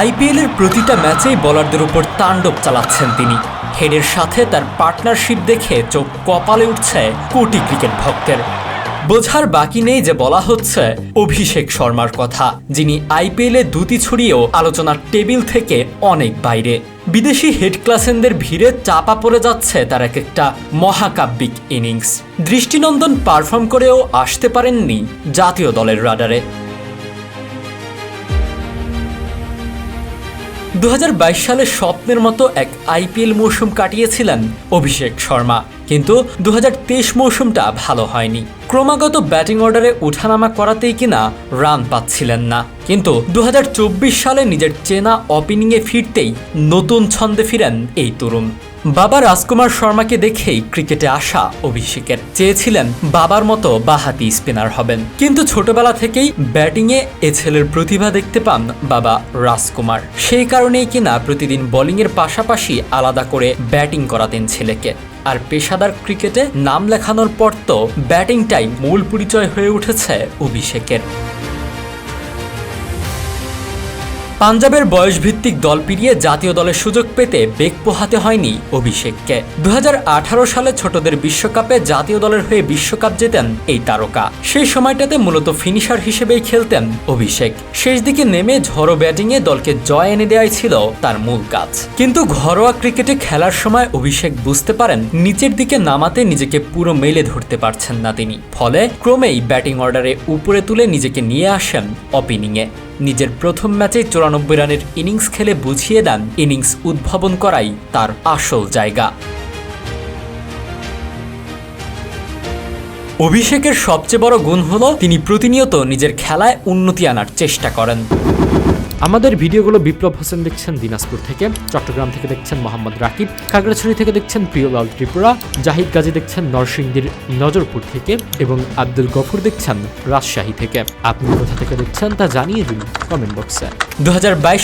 আইপিএলের প্রতিটা ম্যাচেই বলারদের উপর তাণ্ডব চালাচ্ছেন তিনি। হেডের সাথে তার পার্টনারশিপ দেখে চোখ কপালে উঠছে কোটি ক্রিকেট ভক্তের। বোঝার বাকি নেই যে বলা হচ্ছে অভিষেক শর্মার কথা, যিনি আইপিএলে দুটি ছড়িয়েও আলোচনার টেবিল থেকে অনেক বাইরে। বিদেশি হেড ক্লাসেনদের ভিড়ে চাপা পড়ে যাচ্ছে তার এক একটা মহাকাব্যিক ইনিংস। দৃষ্টিনন্দন পারফর্ম করেও আসতে পারেননি জাতীয় দলের রাডারে। দু হাজার বাইশ সালে স্বপ্নের মতো এক আইপিএল মৌসুম কাটিয়েছিলেন অভিষেক শর্মা। কিন্তু দু হাজার তেইশ মৌসুমটা ভালো হয়নি। ক্রমাগত ব্যাটিং অর্ডারে উঠানামা করাতেই কিনা রান পাচ্ছিলেন না। কিন্তু দু হাজার চব্বিশ সালে নিজের চেনা ওপেনিংয়ে ফিরতেই নতুন ছন্দে ফিরেন এই তরুণ। বাবা রাজকুমার শর্মাকে দেখেই ক্রিকেটে আসা অভিষেকের। চেয়েছিলেন বাবার মতো বাহাতি স্পিনার হবেন। কিন্তু ছোটবেলা থেকেই ব্যাটিংয়ে এ ছেলের প্রতিভা দেখতে পান বাবা রাজকুমার। সেই কারণেই কিনা প্রতিদিন বোলিংয়ের পাশাপাশি আলাদা করে ব্যাটিং করাতেন ছেলেকে। আর পেশাদার ক্রিকেটে নাম লেখানোর পর তো ব্যাটিংটাই মূল পরিচয় হয়ে উঠেছে অভিষেকের। পাঞ্জাবের বয়সভিত্তিক দল পেরিয়ে জাতীয় দলের সুযোগ পেতে বেগ পোহাতে হয়নি অভিষেককে। দু হাজার আঠারো সালে ছোটদের বিশ্বকাপে জাতীয় দলের হয়ে বিশ্বকাপ জেতেন এই তারকা। সেই সময়টাতে মূলত ফিনিশার হিসেবেই খেলতেন অভিষেক। শেষ দিকে নেমে ঝড়ো ব্যাটিংয়ে দলকে জয় এনে দেওয়াই ছিল তার মূল কাজ। কিন্তু ঘরোয়া ক্রিকেটে খেলার সময় অভিষেক বুঝতে পারেন, নিচের দিকে নামাতে নিজেকে পুরো মেলে ধরতে পারছেন না তিনি। ফলে ক্রমেই ব্যাটিং অর্ডারে উপরে তুলে নিজেকে নিয়ে আসেন ওপেনিংয়ে নিজের প্রথম ম্যাচে চুরানব্বই রানের ইনিংস খেলে বুঝিয়ে দেন ইনিংস উদ্ভাবন করাই তার আসল জায়গা। অভিষেকের সবচেয়ে বড় গুণ হল তিনি প্রতিনিয়ত নিজের খেলায় উন্নতি আনার চেষ্টা করেন। আমাদের ভিডিওগুলো বিপ্লব হোসেন দেখছেন দিনাজপুর থেকে, চট্টগ্রাম থেকে দেখছেন মোহাম্মদ রাকিব, খাগড়াছড়ি থেকে দেখছেন প্রিয়লাল ত্রিপুরা, জাহিদ গাজী দেখছেন নরসিংদীর নজরপুর থেকে এবং আব্দুল গফুর দেখছেন রাজশাহী থেকে। আপনি কোথা থেকে দেখছেন তা জানিয়ে দিন কমেন্ট বক্সে দু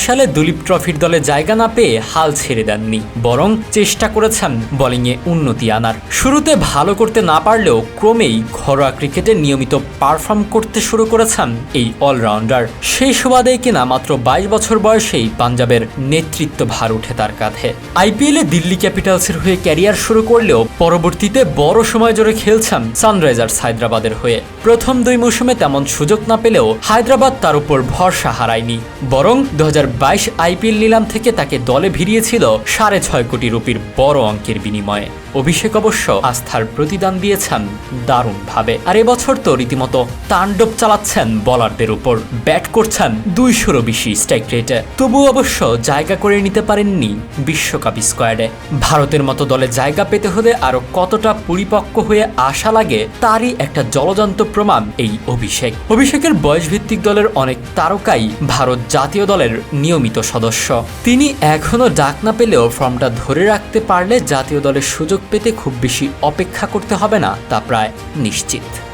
সালে দুলীপ ট্রফির দলে জায়গা না পেয়ে হাল ছেড়ে দেননি, বরং চেষ্টা করেছেন বোলিংয়ে উন্নতি আনার। শুরুতে ভালো করতে না পারলেও ক্রমেই ঘরোয়া ক্রিকেটে নিয়মিত পারফর্ম করতে শুরু করেছেন এই অলরাউন্ডার সেই সুবাদে কিনা মাত্র বাইশ বছর বয়সেই পাঞ্জাবের নেতৃত্ব ভার উঠে তার কাঁধে। আইপিএলে দিল্লি ক্যাপিটালসের হয়ে ক্যারিয়ার শুরু করলেও পরবর্তীতে বড় সময় জোরে খেলছেন সানরাইজার্স হায়দ্রাবাদের হয়ে। প্রথম দুই মৌসুমে তেমন সুযোগ না পেলেও হায়দ্রাবাদ তার উপর ভরসা হারায়নি। বরং দু হাজার বাইশ আইপিএল নিলাম থেকে তাকে দলে ভিড়িয়েছিল সাড়ে ছয় কোটি রুপির বড় অঙ্কের বিনিময়ে। অভিষেক অবশ্য আস্থার প্রতিদান দিয়েছেন দারুণভাবে। আর এবছর তো রীতিমতো তাণ্ডব চালাচ্ছেন বলারদের উপর। ব্যাট করছেন দুইশোরও বেশি স্ট্রাইক রেটে। তবু অবশ্য জায়গা করে নিতে পারেননি বিশ্বকাপ স্কোয়াডে। ভারতের মতো দলে জায়গা পেতে হলে আরও কতটা পরিপক্ক হয়ে আসা লাগে, তারই একটা জলজান্ত প্রমাণ এই অভিষেক। অভিষেকের বয়সভিত্তিক দলের অনেক তারকাই ভারত জাতীয় দলের নিয়মিত সদস্য। তিনি এখনও ডাক না পেলেও ফর্মটা ধরে রাখতে পারলে জাতীয় দলের সুযোগ পেতে খুব বেশি অপেক্ষা করতে হবে না তা প্রায় নিশ্চিত।